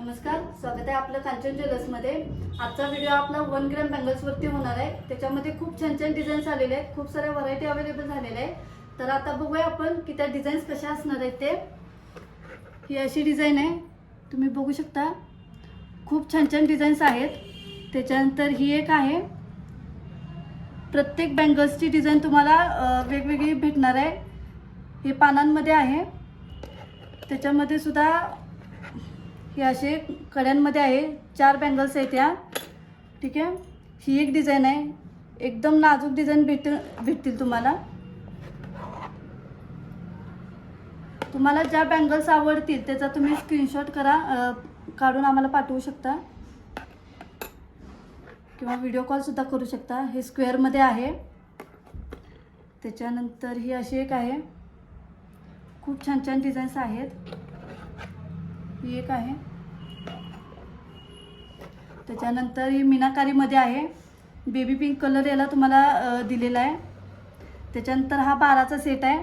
नमस्कार स्वागत आहे आपलं कांचन ज्वेलर्समध्ये आजचा व्हिडिओ आपला वन ग्रॅम बँगल्सवरती होणार आहे. त्याच्यामध्ये खूप छान छान डिझाईन्स आलेले आहेत. खूप साऱ्या व्हरायटी अवेलेबल झालेल्या आहेत. तर आता बघूया आपण की त्या डिझाईन्स कशा असणार आहेत ते. ही अशी डिझाईन आहे. तुम्ही बघू शकता. खूप छान छान डिझाईन्स आहेत. त्याच्यानंतर ही एक आहे. प्रत्येक बँगल्सची डिझाईन तुम्हाला वेगवेगळी भेटणार आहे. हे पानांमध्ये आहे. त्याच्यामध्ये सुद्धा हे असे कड्यांमध्ये आहे. चार बँगल्स आहेत या. ठीक आहे? ही एक डिझाईन आहे. एकदम नाजूक डिझाईन भेट भेटतील तुम्हाला. तुम्हाला ज्या बँगल्स आवडतील त्याचा तुम्ही स्क्रीनशॉट करा. काढून आम्हाला पाठवू शकता. किंवा व्हिडिओ कॉलसुद्धा करू शकता. हे स्क्वेअरमध्ये आहे. त्याच्यानंतर ही अशी एक आहे. खूप छान छान डिझाईन्स आहेत. ही एक आहे. त्याच्यानंतर ही मीनाकारीमध्ये आहे. बेबी पिंक कलर याला तुम्हाला दिलेला आहे. त्याच्यानंतर हा बाराचा सेट आहे.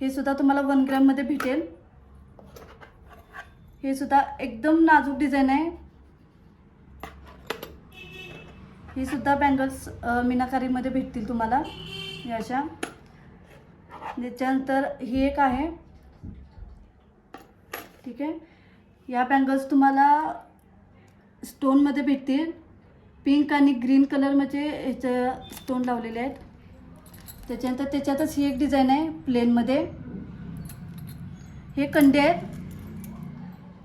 हे सुद्धा तुम्हाला वन ग्रॅममध्ये भेटेल. हे सुद्धा एकदम नाजूक डिझाईन आहे. हे सुद्धा बँगल्स मीनाकारीमध्ये भेटतील तुम्हाला. या अशा. त्याच्यानंतर ही एक आहे. ठीक आहे? या बँगल्स तुम्हाला स्टोनमध्ये भेटतील. पिंक आणि ग्रीन कलरमध्ये ह्याचं स्टोन लावलेले आहेत. त्याच्यानंतर त्याच्यातच ही एक डिझाईन आहे प्लेनमध्ये हे कंडे आहेत.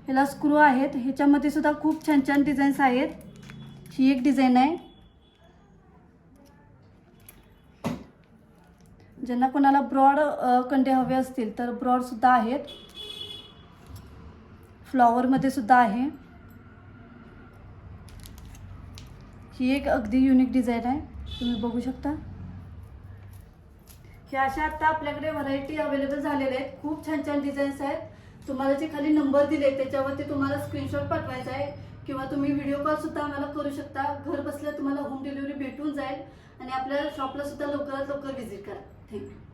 ह्याला स्क्रू आहेत. ह्याच्यामध्ये सुद्धा खूप छान छान डिझाईन्स आहेत. ही एक डिझाईन आहे. ज्यांना कोणाला ब्रॉड कंडे हवे असतील तर ब्रॉडसुद्धा आहेत. फ्लॉवरमध्ये सुद्धा आहे. ही एक अगदी युनिक डिझाईन आहे. तुम्ही बघू शकता. हे अशा आता आपल्याकडे व्हरायटी अवेलेबल झालेल्या आहेत. खूप छान छान डिझाईन्स आहेत. तुम्हाला जे खाली नंबर दिले त्याच्यावरती तुम्हाला स्क्रीनशॉट पाठवायचा आहे. किंवा तुम्ही व्हिडिओ कॉल सुद्धा आम्हाला करू शकता. घर बसल्या तुम्हाला होम डिलिव्हरी भेटून जाईल. आणि आपल्या शॉपला सुद्धा लवकरात लवकर व्हिजिट करा. थँक्यू